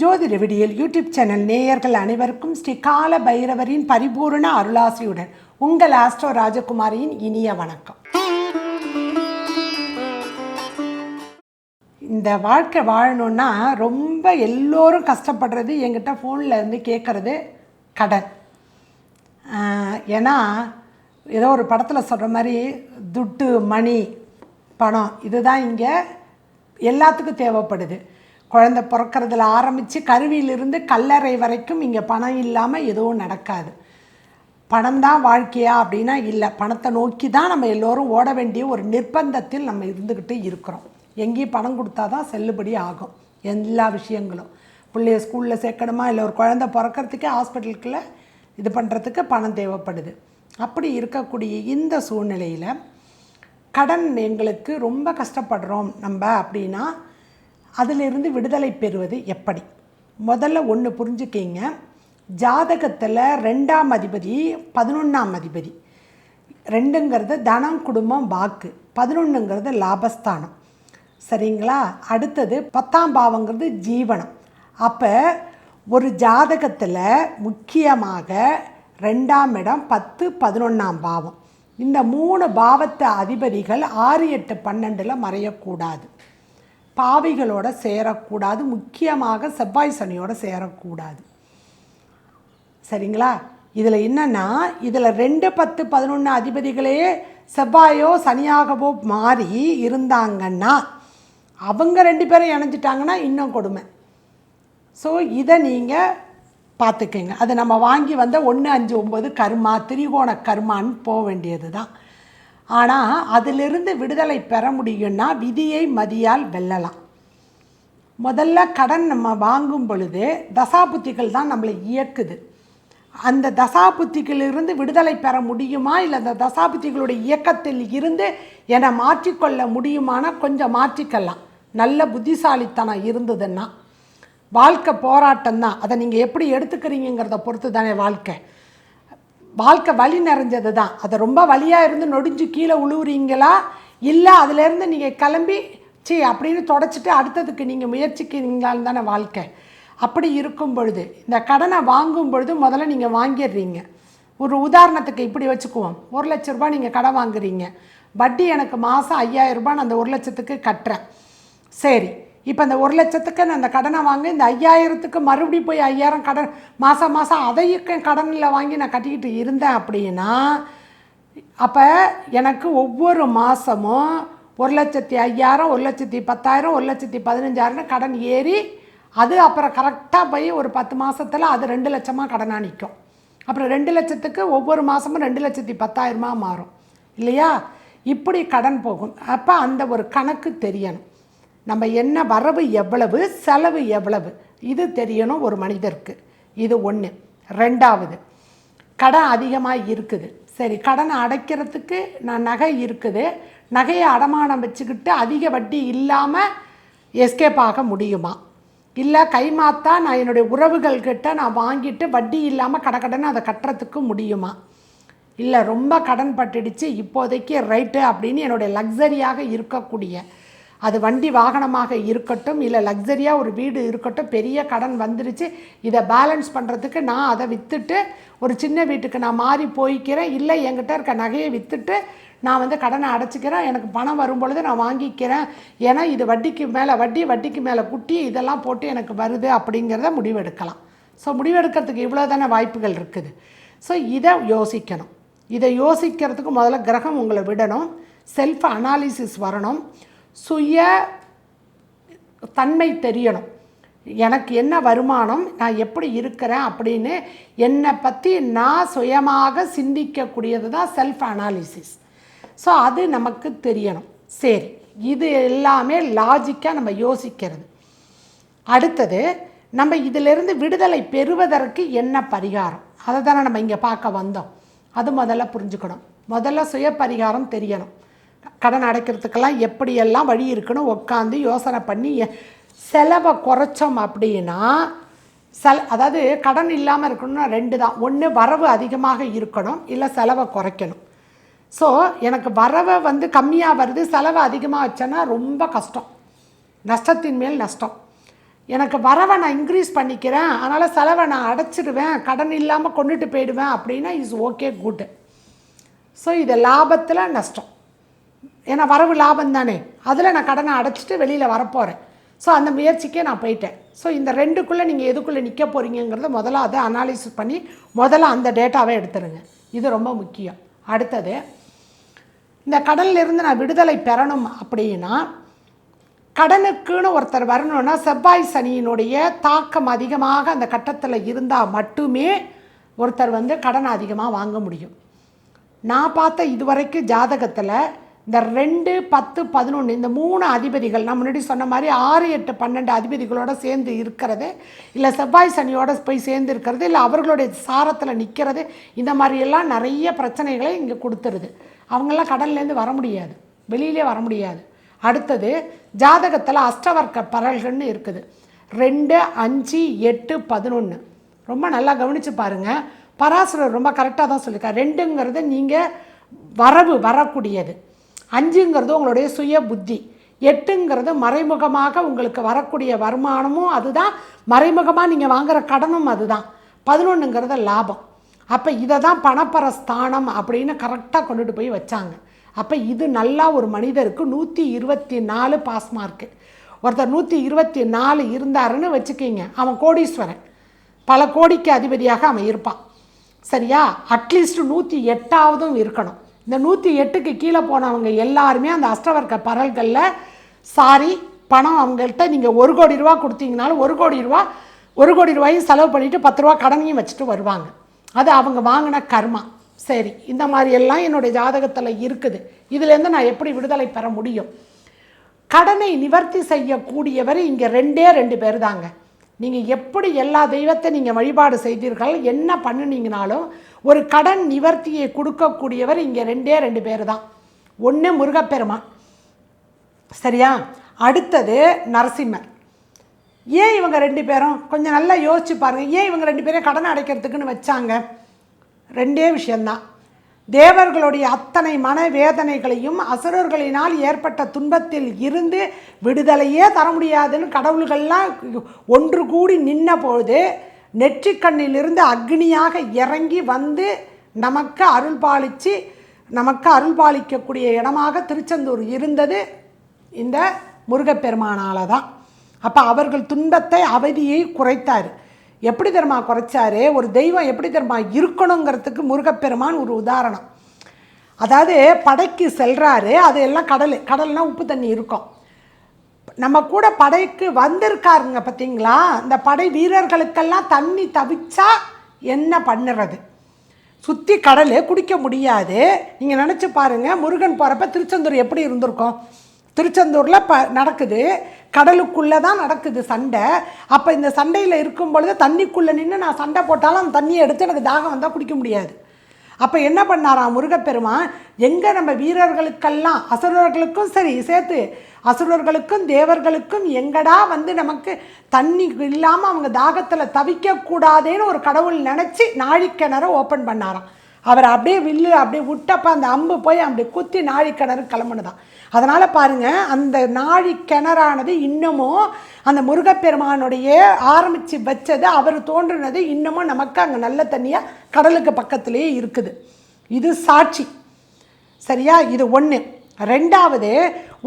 ஜோதிட விடியல் YouTube channel நேயர்கள் அனைவருக்கும் ஸ்ரீ கால பைரவரின் பரிபூரண அருளாசியுடன் உங்கள் ஆஸ்ட்ரோ ராஜகுமாரியின் இனிய வணக்கம். இந்த வாழ்க்கை வாழணும்னா ரொம்ப எல்லோரும் கஷ்டப்படுறது என்கிட்ட ஃபோனில் இருந்து கேட்குறது கடன் ஏன்னா ஏதோ ஒரு படத்தில் சொல்கிற மாதிரி துட்டு மணி பணம் இதுதான் இங்கே எல்லாத்துக்கும் தேவைப்படுது. குழந்தை பிறக்கிறதுல ஆரம்பித்து கருவியிலிருந்து கல்லறை வரைக்கும் இங்கே பணம் இல்லாமல் எதுவும் நடக்காது. பணம் தான் வாழ்க்கையா அப்படின்னா இல்லை. பணத்தை நோக்கி தான் நம்ம எல்லோரும் ஓட வேண்டிய ஒரு நிர்பந்தத்தில் நம்ம இருந்துக்கிட்டு இருக்கிறோம். எங்கேயும் பணம் கொடுத்தா தான் செல்லுபடி ஆகும். எல்லா விஷயங்களும். பிள்ளைய ஸ்கூலில் சேர்க்கணுமா? இல்லை ஒரு குழந்தை பிறக்கறதுக்கே ஹாஸ்பிட்டலுக்குள்ள இது பண்ணுறதுக்கு பணம் தேவைப்படுது. அப்படி இருக்கக்கூடிய இந்த சூழ்நிலையில் கடன் எங்களுக்கு ரொம்ப கஷ்டப்படுறோம் நம்ம அப்படின்னா அதிலிருந்து விடுதலை பெறுவது எப்படி? முதல்ல ஒன்று புரிஞ்சுக்கிங்க. ஜாதகத்தில் ரெண்டாம் அதிபதி பதினொன்றாம் அதிபதி. ரெண்டுங்கிறது தனம் குடும்பம் வாக்கு. பதினொன்றுங்கிறது லாபஸ்தானம். சரிங்களா? அடுத்தது பத்தாம் பாவங்கிறது ஜீவனம். அப்போ ஒரு ஜாதகத்தில் முக்கியமாக ரெண்டாம் இடம் பத்து பதினொன்றாம் பாவம். இந்த மூணு பாவத்து அதிபதிகள் ஆறு எட்டு பன்னெண்டில் மறையக்கூடாது. பாவிகளோட சேரக்கூடாது முக்கியமாக செவ்வாய் சனியோட சேரக்கூடாது. சரிங்களா? இதில் என்னன்னா இதில் ரெண்டு பத்து பதினொன்று அதிபதிகளே செவ்வாயோ சனியாகவோ மாறி இருந்தாங்கன்னா அவங்க ரெண்டு பேரும் இணைஞ்சிட்டாங்கன்னா இன்னும் கொடுமை. ஸோ இதை நீங்கள் பார்த்துக்கங்க. அது நம்ம வாங்கி வந்த ஒன்று அஞ்சு ஒம்பது கர்மா திரிகோண கர்மான்னு போக வேண்டியது தான் ஆனால் அதிலிருந்து விடுதலை பெற முடியும்னா விதியை மதியால் வெல்லலாம். முதல்ல கடன் நம்ம வாங்கும் பொழுது தசாபுத்திகள் தான் நம்மளை இயக்குது. அந்த தசாபுத்திகளிலிருந்து விடுதலை பெற முடியுமா? இல்லை அந்த தசாபுத்திகளுடைய இயக்கத்தில் இருந்து என்னை மாற்றிக்கொள்ள முடியுமானா? கொஞ்சம் மாற்றிக்கலாம். நல்ல புத்திசாலித்தனம் இருந்ததுன்னா. வாழ்க்கை போராட்டம் தான் அதை நீங்கள் எப்படி எடுத்துக்கிறீங்கிறத பொறுத்து தானே வாழ்க்கை. வாழ்க்கை வலி நிறைஞ்சது தான். அதை ரொம்ப வலியாக இருந்து நொடிஞ்சு கீழே உழுவுறீங்களா? இல்லை அதுலேருந்து நீங்கள் கிளம்பி சி அப்படின்னு தொடச்சிட்டு அடுத்ததுக்கு நீங்கள் முயற்சிக்கிறீங்களான்னு தானே வாழ்க்கை. அப்படி இருக்கும் பொழுது இந்த கடனை வாங்கும் பொழுது முதல்ல நீங்கள் வாங்கிடுறீங்க. ஒரு உதாரணத்துக்கு இப்படி வச்சுக்குவோம். ஒரு லட்ச ரூபா நீங்கள் கடன் வாங்குறீங்க. வட்டி எனக்கு மாதம் ஐயாயிரம் நான் அந்த ஒரு லட்சத்துக்கு கட்டுறேன். சரி இப்போ அந்த ஒரு லட்சத்துக்கு நான் அந்த கடனை வாங்கி இந்த ஐயாயிரத்துக்கு மறுபடியும் போய் ஐயாயிரம் கடன் மாதம் மாதம் அதையும் கடனில் வாங்கி நான் கட்டிக்கிட்டு இருந்தேன் அப்படின்னா அப்போ எனக்கு ஒவ்வொரு மாதமும் ஒரு லட்சத்தி ஐயாயிரம் ஒரு லட்சத்தி பத்தாயிரம் ஒரு லட்சத்தி பதினஞ்சாயிரம்னு கடன் ஏறி அது அப்புறம் கரெக்டாக போய் ஒரு பத்து மாதத்தில் அது ரெண்டு லட்சமாக கடனாக நிற்கும் அப்புறம் ரெண்டு லட்சத்துக்கு ஒவ்வொரு மாதமும் ரெண்டு லட்சத்தி பத்தாயிரமாக மாறும். இல்லையா? இப்படி கடன் போகும். அப்போ அந்த ஒரு கணக்கு தெரியணும். நம்ம என்ன வரவு எவ்வளவு செலவு எவ்வளவு இது தெரியணும் ஒரு மனிதருக்கு. இது ஒன்று ரெண்டாவது கடன் அதிகமாக இருக்குது. சரி கடனை அடைக்கிறதுக்கு நான் நகை இருக்குது. நகையை அடமானம் வச்சுக்கிட்டு அதிக வட்டி இல்லாமல் எஸ்கேப் ஆக முடியுமா? இல்லை கைமாத்தா நான் என்னுடைய உறவுகள்கிட்ட நான் வாங்கிட்டு வட்டி இல்லாமல் கடக்கடன்னு அதை கட்டுறதுக்கு முடியுமா? இல்லை ரொம்ப கடன் பட்டுடுச்சு இப்போதைக்கு ரைட்டு அப்படின்னு என்னுடைய லக்ஸரியாக இருக்கக்கூடிய அது வண்டி வாகனமாக இருக்கட்டும் இல்லை லக்ஸரியாக ஒரு வீடு இருக்கட்டும் பெரிய கடன் வந்துருச்சு இதை பேலன்ஸ் பண்ணுறதுக்கு நான் அதை விற்றுட்டு ஒரு சின்ன வீட்டுக்கு நான் மாறி போய்க்கிறேன் இல்லை என்கிட்ட இருக்க நகையை விற்றுட்டு நான் வந்து கடனை அடைச்சிக்கிறேன் எனக்கு பணம் வரும் பொழுது நான் வாங்கிக்கிறேன். ஏன்னா இது வட்டிக்கு மேலே வட்டி வட்டிக்கு மேலே குட்டி இதெல்லாம் போட்டு எனக்கு வருது அப்படிங்கிறத முடிவெடுக்கலாம். ஸோ முடிவெடுக்கிறதுக்கு இவ்வளோ தானே வாய்ப்புகள் இருக்குது. ஸோ இதை யோசிக்கணும். இதை யோசிக்கிறதுக்கு முதல்ல கிரகம் உங்களை விடணும். செல்ஃப் அனாலிசிஸ் வரணும். சுய தன்மை தெரியணும். எனக்கு என்ன வருமானம் நான் எப்படி இருக்கிறேன் அப்படின்னு என்னை பற்றி நான் சுயமாக சிந்திக்கக்கூடியது தான் செல்ஃப் அனாலிசிஸ் ஸோ அது நமக்கு தெரியணும். சரி இது எல்லாமே லாஜிக்காக நம்ம யோசிக்கிறது. அடுத்தது நம்ம இதிலிருந்து விடுதலை பெறுவதற்கு என்ன பரிகாரம்? அதை தானே நம்ம இங்கே பார்க்க வந்தோம். அது முதல்ல புரிஞ்சுக்கணும். முதல்ல சுய பரிகாரம் தெரியணும். கடன் அடைக்கிறதுக்கெல்லாம் எப்படியெல்லாம் வழி இருக்குன்னு உட்காந்து யோசனை பண்ணி எ- செலவை குறைச்சோம் அப்படின்னா செல அதாவது கடன் இல்லாமல் இருக்கணும்னா ரெண்டு தான். ஒன்று வரவு அதிகமாக இருக்கணும் இல்லை செலவை குறைக்கணும். ஸோ எனக்கு வரவை வந்து கம்மியாக வருது செலவை அதிகமாக வச்சேன்னா ரொம்ப கஷ்டம். நஷ்டத்தின் மேல் நஷ்டம். எனக்கு வரவை நான் இன்க்ரீஸ் பண்ணிக்கிறேன் அதனால் செலவை நான் அடைச்சிடுவேன் கடன் இல்லாமல் கொண்டுட்டு போயிடுவேன் அப்படின்னா இஸ் ஓகே குட் ஸோ இது லாபத்தில் நஷ்டம். ஏன்னா வரவு லாபம் தானே. அதில் நான் கடனை அடைச்சிட்டு வெளியில் வரப்போகிறேன் ஸோ அந்த முயற்சிக்கே நான் போயிட்டேன். ஸோ இந்த ரெண்டுக்குள்ளே நீங்கள் எதுக்குள்ளே நிற்க போகிறீங்கிறத முதல்ல அதை அனாலிசிஸ் பண்ணி முதல்ல அந்த டேட்டாவை எடுத்துருங்க. இது ரொம்ப முக்கியம். அடுத்தது இந்த கடல்லிருந்து நான் விடுதலை பெறணும் அப்படின்னா கடனுக்குன்னு ஒருத்தர் வரணும்னா செவ்வாய் சனியினுடைய தாக்கம் அதிகமாக அந்த கட்டத்தில் இருந்தால் மட்டுமே ஒருத்தர் வந்து கடன் அதிகமாக வாங்க முடியும். நான் பார்த்த இதுவரைக்கும் ஜாதகத்தில் இந்த ரெண்டு பத்து பதினொன்று இந்த மூணு அதிபதிகள் நான் முன்னாடி சொன்ன மாதிரி ஆறு எட்டு பன்னெண்டு அதிபதிகளோடு சேர்ந்து இருக்கிறது. இல்லை செவ்வாய் சனியோடு போய் சேர்ந்து இருக்கிறது. இல்லை அவர்களுடைய சாரத்தில் நிற்கிறது இந்த மாதிரியெல்லாம் நிறைய பிரச்சனைகளை இங்கே கொடுத்துருது. அவங்கெல்லாம் கடல்லேருந்து வர முடியாது. வெளியிலே வர முடியாது. அடுத்தது ஜாதகத்தில் அஷ்டவர்க்க பரல்கள்னு இருக்குது. ரெண்டு அஞ்சு எட்டு பதினொன்று ரொம்ப நல்லா கவனித்து பாருங்கள் பராசுரர் ரொம்ப கரெக்டாக தான் சொல்லியிருக்காரு ரெண்டுங்கிறது நீங்கள் வரவு வரக்கூடியது. அஞ்சுங்கிறது உங்களுடைய சுய புத்தி. எட்டுங்கிறது மறைமுகமாக உங்களுக்கு வரக்கூடிய வருமானமும் அதுதான். மறைமுகமாக நீங்கள் வாங்குகிற கடனும் அதுதான். பதினொன்றுங்கிறது லாபம். அப்போ இதை தான் பணப்பரஸ்தானம் அப்படின்னு கரெக்டாக கொண்டுட்டு போய் வச்சாங்க. அப்போ இது நல்லா ஒரு மனிதருக்கு நூற்றி இருபத்தி நாலு பாஸ் மார்க்கு ஒருத்தர் நூற்றி இருபத்தி நாலு இருந்தாருன்னு வச்சுக்கிங்க அவன் கோடீஸ்வரன். பல கோடிக்கு அதிபதியாக அவன் இருப்பான். சரியா? அட்லீஸ்ட் நூற்றி எட்டாவதும் இருக்கணும். இந்த நூற்றி எட்டுக்கு கீழே போனவங்க எல்லாருமே அந்த அஷ்டவர்க்க பரல்களில் சாரி பணம் அவங்கள்ட்ட நீங்கள் ஒரு கோடி ரூபா கொடுத்தீங்கனாலும் ஒரு கோடி ரூபா ஒரு கோடி ரூபாயும் செலவு பண்ணிவிட்டு பத்து ரூபா கடனையும் வச்சுட்டு வருவாங்க. அது அவங்க வாங்கின கர்மா. சரி இந்த மாதிரி எல்லாம் என்னுடைய ஜாதகத்தில் இருக்குது. இதுலேருந்து நான் எப்படி விடுதலை பெற முடியும்? கடனை நிவர்த்தி செய்யக்கூடியவர் இங்கே ரெண்டே ரெண்டு பேர் தாங்க நீங்கள் எப்படி எல்லா தெய்வத்தை நீங்கள் வழிபாடு செய்தீர்கள் என்ன பண்ணுனீங்கனாலும் ஒரு கடன் நிவர்த்தியை கொடுக்கக்கூடியவர் இங்கே ரெண்டே ரெண்டு பேர் தான் ஒன்று முருகப்பெருமான். சரியா? அடுத்தது நரசிம்மர். ஏன் இவங்க ரெண்டு பேரும்? கொஞ்சம் நல்லா யோசிச்சு பாருங்கள் ஏன் இவங்க ரெண்டு பேரும் கடன் அடைக்கிறதுக்குன்னு வச்சாங்க? ரெண்டே விஷயந்தான் தேவர்களுடைய அத்தனை மன வேதனைகளையும் அசுரர்களினால் ஏற்பட்ட துன்பத்தில் இருந்து விடுதலையே தர முடியாதுன்னு கடவுள்கள்லாம் ஒன்று கூடி நின்ன பொழுது நெற்றிக்கண்ணிலிருந்து அக்னியாக இறங்கி வந்து நமக்கு அருள் பாலித்து நமக்கு அருள் பாலிக்கக்கூடிய இடமாக திருச்செந்தூர் இருந்தது. இந்த முருகப்பெருமானால தான் அப்போ அவர்கள் துன்பத்தை அவதியை குறைத்தார். எப்படி தெரியுமா குறைச்சாரு? ஒரு தெய்வம் எப்படி தெரியுமா இருக்கணுங்கிறதுக்கு முருகப்பெருமான் ஒரு உதாரணம். அதாவது படைக்கு செல்கிறாரு அது எல்லாம் கடல் கடல்னால் உப்பு தண்ணி இருக்கும். நம்ம கூட படைக்கு வந்திருக்காருங்க பார்த்தீங்களா இந்த படை வீரர்களுக்கெல்லாம் தண்ணி தவிச்சா என்ன பண்ணுறது? சுற்றி கடல் குடிக்க முடியாது. நீங்கள் நினச்சி பாருங்கள் முருகன் போகிறப்ப திருச்செந்தூர் எப்படி இருந்திருக்கும்? திருச்செந்தூரில் ப நடக்குது. கடலுக்குள்ளே தான் நடக்குது சண்டை. அப்போ இந்த சண்டையில் இருக்கும் பொழுது தண்ணிக்குள்ளே நின்று நான் சண்டை போட்டாலும் அந்த தண்ணியை எடுத்து எனக்கு தாகம் வந்தால் குடிக்க முடியாது. அப்போ என்ன பண்ணாராம் முருகப்பெருமான்? எங்கே நம்ம வீரர்களுக்கெல்லாம் அசுரர்களுக்கும் சரி சேர்த்து அசுரர்களுக்கும் தேவர்களுக்கும் எங்கடா வந்து நமக்கு தண்ணி இல்லாமல் அவங்க தாகத்தில் தவிக்கக்கூடாதேன்னு ஒரு கடவுள் நினச்சி நாழிக்கிணற ஓப்பன் பண்ணாராம். அவர் அப்படியே வில்லு அப்படியே விட்டப்ப அந்த அம்பு போய் அப்படி குத்தி நாழிக்கிணறு கிளம்புனதான் அதனால் பாருங்கள் அந்த நாழி கிணறானது இன்னமும் அந்த முருகப்பெருமானுடைய ஆரம்பித்து வச்சது அவர் தோன்றினது இன்னமும் நமக்கு அங்கே நல்ல தண்ணியாக கடலுக்கு பக்கத்துலேயே இருக்குது. இது சாட்சி. சரியா? இது ஒன்று ரெண்டாவது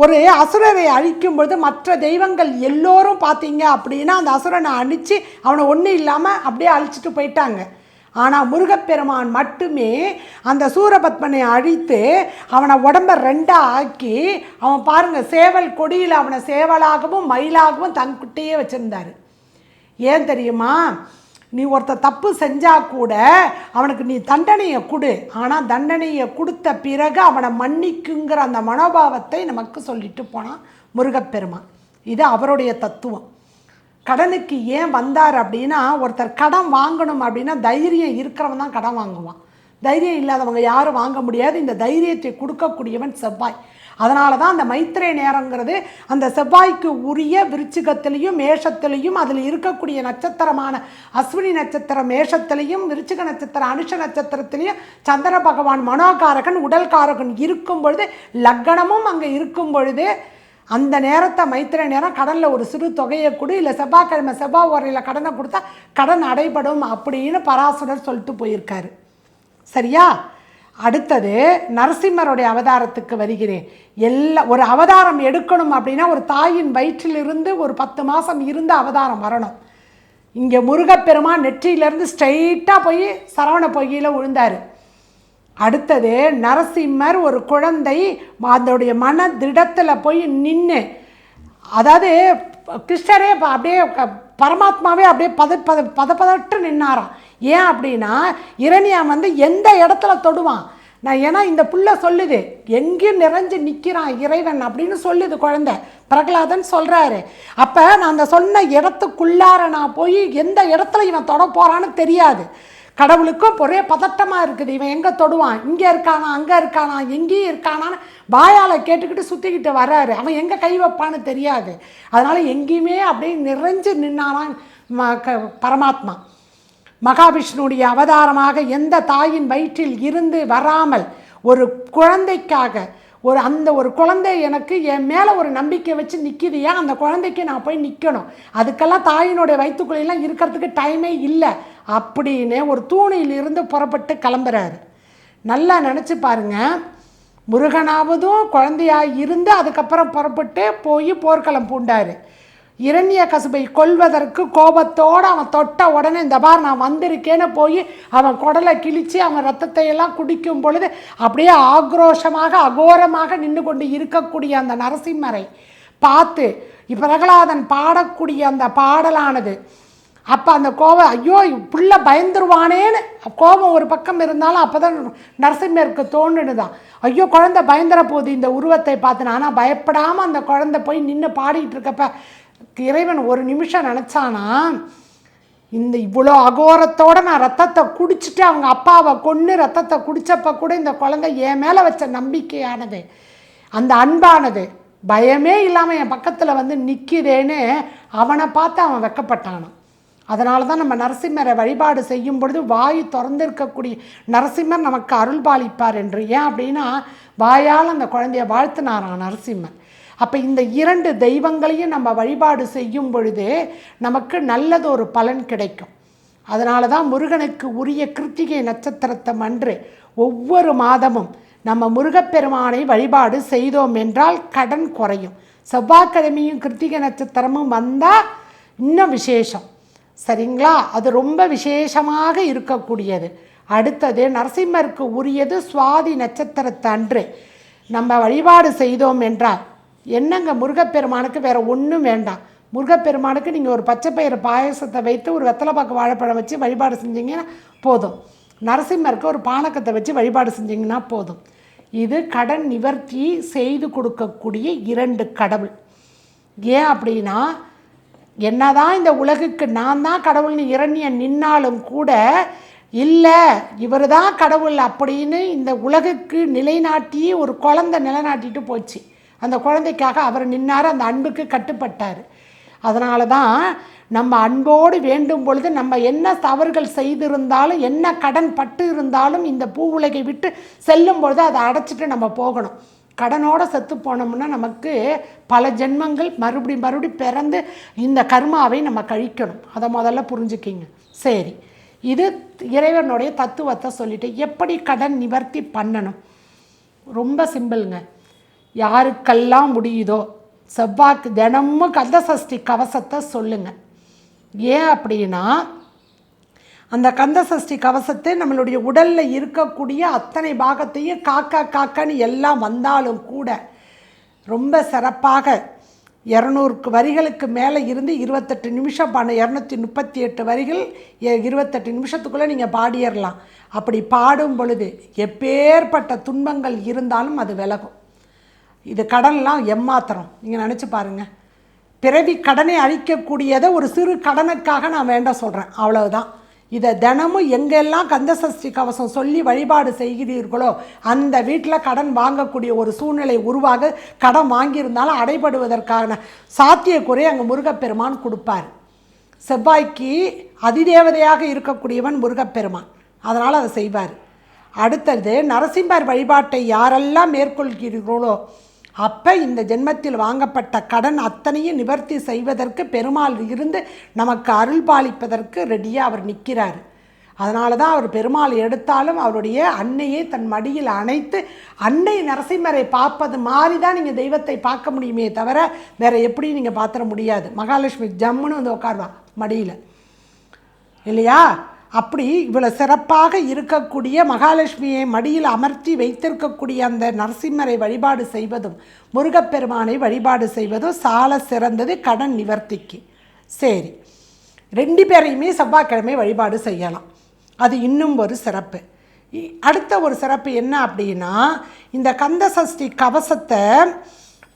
ஒரு அசுரரை அழிக்கும் பொழுது மற்ற தெய்வங்கள் எல்லோரும் பார்த்தீங்க அப்படின்னா அந்த அசுரனை அழித்து அவனை ஒன்றும் இல்லாமல் அப்படியே அழிச்சிட்டு போயிட்டாங்க. ஆனால் முருகப்பெருமான் மட்டுமே அந்த சூரபத்மனை அழித்து அவனை உடம்ப ரெண்டாக ஆக்கி அவன் பாருங்கள் சேவல் கொடியில் அவனை சேவலாகவும் மயிலாகவும் தங்கிட்டே வச்சுருந்தாரு. ஏன் தெரியுமா? நீ ஒருத்த தப்பு செஞ்சால் கூட அவனுக்கு நீ தண்டனையை கொடு. ஆனால் தண்டனையை கொடுத்த பிறகு அவனை மன்னிக்குங்கிற அந்த மனோபாவத்தை நமக்கு சொல்லிட்டு போனான் முருகப்பெருமான். இது அவருடைய தத்துவம். கடனுக்கு ஏன் வந்தார் அப்படின்னா ஒருத்தர் கடன் வாங்கணும் அப்படின்னா தைரியம் இருக்கிறவன் தான் கடன் வாங்குவான். தைரியம் இல்லாதவங்க யாரும் வாங்க முடியாது. இந்த தைரியத்தை கொடுக்கக்கூடியவன் செவ்வாய். அதனால தான் அந்த மைத்திரை நேரங்கிறது அந்த செவ்வாய்க்கு உரிய விருச்சிகத்திலையும் மேஷத்திலையும் அதில் இருக்கக்கூடிய நட்சத்திரமான அஸ்வினி நட்சத்திரம் மேஷத்திலையும் விருச்சிக நட்சத்திரம் அனுஷ நட்சத்திரத்திலையும் சந்திர பகவான் மனோகாரகன் உடல்காரகன் இருக்கும் பொழுது லக்கணமும் அங்கே இருக்கும் பொழுது அந்த நேரத்தை மைத்திர நேரம் கடனில் ஒரு சிறு தொகையை கொடு இல்லை செவ்வாய்க்கிழமை செவ்வாய் உரையில் கடனை கொடுத்தா கடன் அடைபடும் அப்படின்னு பராசுரர் சொல்லிட்டு போயிருக்காரு. சரியா? அடுத்தது நரசிம்மருடைய அவதாரத்துக்கு வருகிறேன். எல்லா ஒரு அவதாரம் எடுக்கணும் அப்படின்னா ஒரு தாயின் வயிற்றிலிருந்து ஒரு பத்து மாதம் இருந்து அவதாரம் வரணும். இங்கே முருகப்பெருமான் நெற்றியிலேருந்து ஸ்ட்ரைட்டாக போய் சரவண பொய்யில் விழுந்தார். அடுத்தது நரசிம்மர் ஒரு குழந்தை அதோடைய மன திடத்தில் போய் நின்று அதாவது கிருஷ்ணரே அப்படியே பரமாத்மாவே அப்படியே பத பத பத பதட்டு நின்னாராம். ஏன் அப்படின்னா இரணியா வந்து எந்த இடத்துல தொடுவான்? நான் ஏன்னா இந்த புள்ள சொல்லுது எங்கேயும் நிறைஞ்சு நிற்கிறான் இறைவன்? அப்படின்னு சொல்லுது குழந்த. பிரகலாதன் சொல்கிறாரு அப்போ நான் அந்த சொன்ன இடத்துக்குள்ளார நான் போய் எந்த இடத்துல இவன் தொட போகிறான்னு தெரியாது. கடவுளுக்கும் ஒரே பதட்டமாக இருக்குது. இவன் எங்கே தொடுவான்? இங்கே இருக்கானா? அங்கே இருக்கானா? எங்கேயும் இருக்கானான்னு வாயால் கேட்டுக்கிட்டு சுற்றிக்கிட்டு வராரு. அவன் எங்கே கை வைப்பான்னு தெரியாது. அதனால் எங்கேயுமே அப்படியே நிறைஞ்சு நின்னானான் ம க பரமாத்மா. மகாவிஷ்ணுடைய அவதாரமாக எந்த தாயின் வயிற்றில் இருந்து வராமல் ஒரு குழந்தைக்காக ஒரு அந்த ஒரு குழந்தை எனக்கு என் மேலே ஒரு நம்பிக்கை வச்சு நிற்கிதுயா அந்த குழந்தைக்கு நான் போய் நிற்கணும் அதுக்கெல்லாம் தாயினுடைய வயிற்றுக்குள்ளெல்லாம் இருக்கிறதுக்கு டைமே இல்லை. அப்படின்னு ஒரு தூணிலிருந்து புறப்பட்டு கிளம்புறாரு. நல்லா நினச்சி பாருங்க. முருகனாவதும் குழந்தையாக இருந்து அதுக்கப்புறம் புறப்பட்டு போய் போர்க்களம் பூண்டார். இரண்ய கசுபை கொல்வதற்கு கோபத்தோடு அவன் தொட்ட உடனே இந்த பார் நான் வந்திருக்கேன்னு போய் அவன் குடலை கிழித்து அவன் ரத்தத்தை எல்லாம் குடிக்கும் பொழுது அப்படியே ஆக்ரோஷமாக அகோரமாக நின்று கொண்டு இருக்கக்கூடிய அந்த நரசிம்மரை பார்த்து பிரகலாதன் பாடக்கூடிய அந்த பாடலானது அப்போ அந்த கோபம் ஐயோ புள்ள பயந்துருவானேன்னு கோபம் ஒரு பக்கம் இருந்தாலும் அப்போ தான் நரசிம்மருக்கு தோணுனுதான் ஐயோ குழந்தை பயந்துற போகுது இந்த உருவத்தை பார்த்து ஆனால் பயப்படாமல் அந்த குழந்தை போய் நின்று பாடிட்டு இருக்கப்ப இறைவன் ஒரு நிமிஷம் நினச்சானா இந்த இவ்வளோ அகோரத்தோட நான் ரத்தத்தை குடிச்சிட்டு அவங்க அப்பாவை கொன்று ரத்தத்தை குடித்தப்போ கூட இந்த குழந்தை என் மேலே வச்ச நம்பிக்கையானது அந்த அன்பானது பயமே இல்லாமல் என் பக்கத்தில் வந்து நிற்கிதேன்னு அவனை பார்த்து அவன் வெக்கப்பட்டானான் அதனால தான் நம்ம நரசிம்மரை வழிபாடு செய்யும் பொழுது வாய் திறந்திருக்கக்கூடிய நரசிம்மர் நமக்கு அருள் பாலிப்பார் என்று. ஏன் அப்படின்னா வாயால் அந்த குழந்தைய வாழ்த்தினாரான் நரசிம்மர். அப்போ இந்த இரண்டு தெய்வங்களையும் நம்ம வழிபாடு செய்யும் பொழுது நமக்கு நல்லதொரு பலன் கிடைக்கும். அதனால தான் முருகனுக்கு உரிய கிருத்திகை நட்சத்திரத்தம் அன்று ஒவ்வொரு மாதமும் நம்ம முருகப்பெருமானை வழிபாடு செய்தோம் என்றால் கடன் குறையும். செவ்வாய்க்கிழமையும் கிருத்திகை நட்சத்திரமும் வந்தால் இன்னும் விசேஷம். சரிங்களா? அது ரொம்ப விசேஷமாக இருக்கக்கூடியது. அடுத்தது நரசிம்மருக்கு உரியது சுவாதி நட்சத்திரத்தன்று நம்ம வழிபாடு செய்தோம் என்றால் என்னங்க முருகப்பெருமானுக்கு வேற ஒன்றும் வேண்டாம். முருகப்பெருமானுக்கு நீங்கள் ஒரு பச்சை பயிறு பாயசத்தை வைத்து ஒரு வெத்தலைப்பாக்கு வாழைப்பழம் வச்சு வழிபாடு செஞ்சீங்கன்னா போதும். நரசிம்மருக்கு ஒரு பானக்கத்தை வச்சு வழிபாடு செஞ்சீங்கன்னா போதும். இது கடன் நிவர்த்தி செய்து கொடுக்கக்கூடிய இரண்டு கடவுள். ஏன் அப்படின்னா என்னதான் இந்த உலகுக்கு நான் தான் கடவுள்னு இரண்யன் நின்னாலும் கூட இல்லை இவர் தான் கடவுள் அப்படின்னு இந்த உலகுக்கு நிலைநாட்டி ஒரு குழந்தை நிலைநாட்டிட்டு போச்சு. அந்த குழந்தைக்காக அவர் நின்னார் அந்த அன்புக்கு கட்டுப்பட்டார். அதனால தான் நம்ம அன்போடு வேண்டும் பொழுது நம்ம என்ன தவறுகள் செய்திருந்தாலும் என்ன கடன் பட்டு இருந்தாலும் இந்த பூ உலகை விட்டு செல்லும் பொழுது அதை அடைச்சிட்டு நம்ம போகணும். கடனோட செத்து போனோம்னா நமக்கு பல ஜென்மங்கள் மறுபடி மறுபடி பிறந்து இந்த கர்மாவை நம்ம கழிக்கணும். அதை முதல்ல புரிஞ்சுக்கிங்க. சரி. இது இறைவனுடைய தத்துவத்தை சொல்லிட்டு எப்படி கடன் நிவர்த்தி பண்ணணும்? ரொம்ப சிம்பிளுங்க. யாருக்கெல்லாம் முடியுதோ செவ்வாய்க்கு தினமும் கந்தசஷ்டி கவசத்தை சொல்லுங்கள் ஏன் அப்படின்னா அந்த கந்தசஷ்டி கவசத்தை நம்மளுடைய உடலில் இருக்கக்கூடிய அத்தனை பாகத்தையும் காக்கா காக்கான்னு எல்லாம் வந்தாலும் கூட ரொம்ப சிறப்பாக இரநூறுக்கு வரிகளுக்கு மேலே இருந்து இருபத்தெட்டு நிமிஷம் பண்ண இரநூத்தி முப்பத்தி எட்டு வரிகள் எ- இருபத்தெட்டு நிமிஷத்துக்குள்ளே நீங்கள் பாடிடலாம் அப்படி பாடும் பொழுது எப்பேற்பட்ட துன்பங்கள் இருந்தாலும் அது விலகும். இது கடன்லாம் எம்மாத்திரம் நீங்கள் நினச்சி பாருங்கள் பிறவி கடனை அழிக்கக்கூடியதை ஒரு சிறு கடனுக்காக நான் வேண்டாம் சொல்கிறேன் அவ்வளவுதான். இதை தினமும் எங்கெல்லாம் கந்தசஷ்டி கவசம் சொல்லி வழிபாடு செய்கிறீர்களோ அந்த வீட்டில் கடன் வாங்கக்கூடிய ஒரு சூழ்நிலை உருவாக கடன் வாங்கியிருந்தாலும் அடைபடுவதற்கான சாத்தியக்குறை அங்கே முருகப்பெருமான் கொடுப்பார். செவ்வாய்க்கு அதிதேவதையாக இருக்கக்கூடியவன் முருகப்பெருமான். அதனால் அதை செய்வார். அடுத்தது நரசிம்மர் வழிபாட்டை யாரெல்லாம் மேற்கொள்கிறீர்களோ அப்போ இந்த ஜென்மத்தில் வாங்கப்பட்ட கடன் அத்தனையும் நிவர்த்தி செய்வதற்கு பெருமாள் இருந்து நமக்கு அருள் பாலிப்பதற்கு ரெடியாக அவர் நிற்கிறார் அதனால தான் அவர் பெருமாள் எடுத்தாலும் அவருடைய அன்னையை தன் மடியில் அணைத்து அன்னை நரசிம்மரை பார்ப்பது மாதிரி தான் நீங்கள் தெய்வத்தை பார்க்க முடியுமே தவிர வேறு எப்படி நீங்கள் பார்த்துட முடியாது. மகாலட்சுமி ஜம்முன்னு வந்து உட்காருவான் மடியில். இல்லையா? அப்படி இவ்வளோ சிறப்பாக இருக்கக்கூடிய மகாலட்சுமியை மடியில் அமர்த்தி வைத்திருக்கக்கூடிய அந்த நரசிம்மரை வழிபாடு செய்வதும் முருகப்பெருமானை வழிபாடு செய்வதும் சால சிறந்தது கடன் நிவர்த்திக்கு. சரி ரெண்டு பேரையுமே செவ்வாய்க்கிழமை வழிபாடு செய்யலாம். அது இன்னும் ஒரு சிறப்பு. இ- அடுத்த ஒரு சிறப்பு என்ன அப்படின்னா இந்த கந்த சஷ்டி கவசத்தை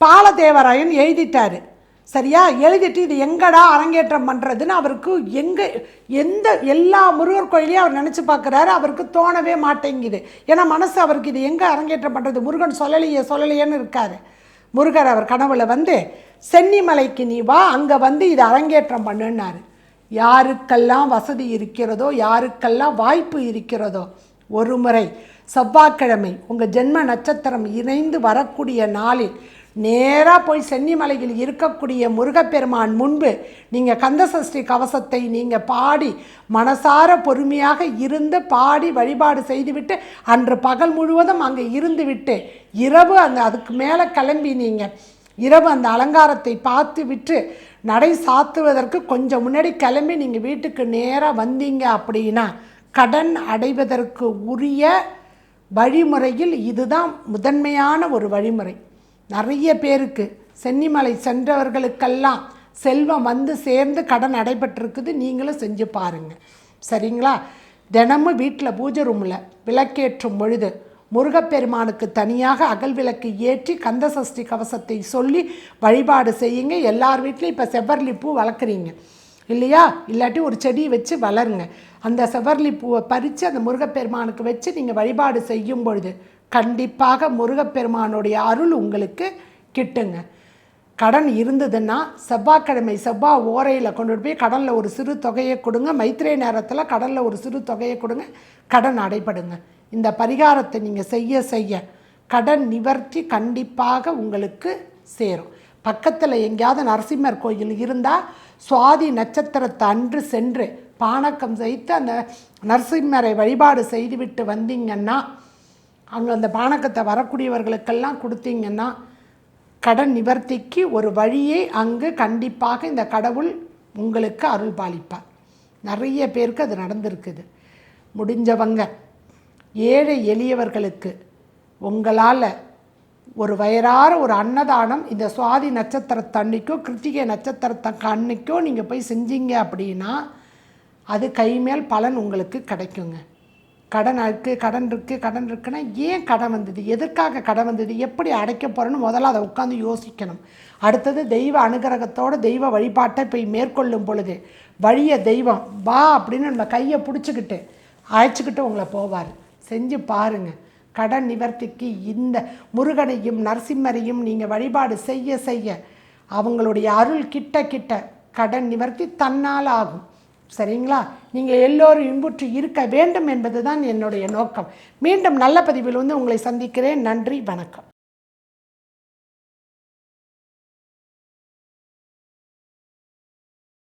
பாலதேவராயன் எழுதிட்டார். சரியா? எழுதிட்டு இது எங்கடா அரங்கேற்றம் பண்ணுறதுன்னு அவருக்கு எங்கே எந்த எல்லா முருகர் கோயிலையும் அவர் நினச்சி பார்க்குறாரு. அவருக்கு தோணவே மாட்டேங்குது. ஏன்னா மனசு அவருக்கு இது எங்கே அரங்கேற்றம் பண்ணுறது முருகன் சொல்லலையே சொல்லலையேன்னு இருக்காரு. முருகர் அவர் கனவுல வந்து சென்னிமலைக்கு நீ வா அங்கே வந்து இது அரங்கேற்றம் பண்ணுன்னாரு. யாருக்கெல்லாம் வசதி இருக்கிறதோ யாருக்கெல்லாம் வாய்ப்பு இருக்கிறதோ ஒரு முறை செவ்வாய்க்கிழமை உங்கள் ஜென்ம நட்சத்திரம் இணைந்து வரக்கூடிய நாளில் நேராக போய் சென்னிமலையில் இருக்கக்கூடிய முருகப்பெருமான் முன்பு நீங்கள் கந்தசஷ்டி கவசத்தை நீங்கள் பாடி மனசார பொறுமையாக இருந்து பாடி வழிபாடு செய்துவிட்டு அன்று பகல் முழுவதும் அங்கே இருந்துவிட்டு இரவு அந்த அதுக்கு மேலே கிளம்பி நீங்கள் இரவு அந்த அலங்காரத்தை பார்த்து விட்டு நடை சாத்துவதற்கு கொஞ்சம் முன்னாடி கிளம்பி நீங்கள் வீட்டுக்கு நேராக வந்தீங்க அப்படின்னா கடன் அடைவதற்கு உரிய வழிமுறையில் இதுதான் முதன்மையான ஒரு வழிமுறை. நிறைய பேருக்கு சென்னிமலை சென்றவர்களுக்கெல்லாம் செல்வம் வந்து சேர்ந்து கடன் நடைபெற்றிருக்குது. நீங்களும் செஞ்சு பாருங்கள் சரிங்களா? தினமும் வீட்டில் பூஜை ரூமில் விளக்கேற்றும் பொழுது முருகப்பெருமானுக்கு தனியாக அகல் விளக்கு ஏற்றி கந்த சஷ்டி கவசத்தை சொல்லி வழிபாடு செய்யுங்க. எல்லார் வீட்லேயும் இப்போ செவ்வர்லி பூ வளர்க்குறீங்க. இல்லையா? இல்லாட்டி ஒரு செடி வச்சு வளருங்க. அந்த செவ்வர்லி பூவை பறித்து அந்த முருகப்பெருமானுக்கு வச்சு நீங்கள் வழிபாடு செய்யும் பொழுது கண்டிப்பாக முருகப்பெருமானுடைய அருள் உங்களுக்கு கிட்டுங்க. கடன் இருந்ததுன்னா செவ்வாய்க்கிழமை செவ்வாய் ஓரையில் கொண்டு போய் கடலில் ஒரு சிறு தொகையை கொடுங்க. மைத்திரை நேரத்தில் கடலில் ஒரு சிறு தொகையை கொடுங்க. கடன் அடைபடுங்க. இந்த பரிகாரத்தை நீங்கள் செய்ய செய்ய கடன் நிவர்த்தி கண்டிப்பாக உங்களுக்கு சேரும். பக்கத்தில் எங்கேயாவது நரசிம்மர் கோயில் இருந்தால் சுவாதி நட்சத்திரத்தை அன்று சென்று பானக்கம் செய்து அந்த நரசிம்மரை வழிபாடு செய்துவிட்டு வந்தீங்கன்னா அங்கே அந்த பானக்கத்தை வரக்கூடியவர்களுக்கெல்லாம் கொடுத்தீங்கன்னா கடன் நிவர்த்திக்கு ஒரு வழியை அங்கு கண்டிப்பாக இந்த கடவுள் உங்களுக்கு அருள் பாலிப்பார் நிறைய பேருக்கு அது நடந்திருக்குது. முடிஞ்சவங்க ஏழை எளியவர்களுக்கு உங்களால் ஒரு வயறார ஒரு அன்னதானம் இந்த சுவாதி நட்சத்திரத்தன்னைக்கோ கிருத்திகை நட்சத்திரத்தக்க அன்னைக்கோ நீங்கள் போய் செஞ்சீங்க அப்படின்னா அது கைமேல் பலன் உங்களுக்கு கிடைக்குங்க. கடன் இருக்குது கடன் இருக்குது கடன் இருக்குன்னா ஏன் கடன் வந்தது? எதற்காக கடன் வந்தது? எப்படி அடைக்க போகிறேன்னு முதல்ல அதை உட்காந்து யோசிக்கணும். அடுத்தது தெய்வ அனுகிரகத்தோட தெய்வ வழிபாட்டை போய் மேற்கொள்ளும் பொழுது வழிய தெய்வம் வா அப்படின்னு நம்ம கையை பிடிச்சிக்கிட்டு அழைச்சிக்கிட்டு உங்களை போவார். செஞ்சு பாருங்கள் கடன் நிவர்த்திக்கு இந்த முருகனையும் நரசிம்மரையும் நீங்கள் வழிபாடு செய்ய செய்ய அவங்களுடைய அருள் கிட்ட கிட்ட கடன் நிவர்த்தி தன்னால் ஆகும். சரிங்களா? நீங்கள் எல்லோரும் இன்புற்று இருக்க வேண்டும் என்பது தான் என்னுடைய நோக்கம். மீண்டும் நல்ல பதிவில் வந்து உங்களை சந்திக்கிறேன். நன்றி வணக்கம்.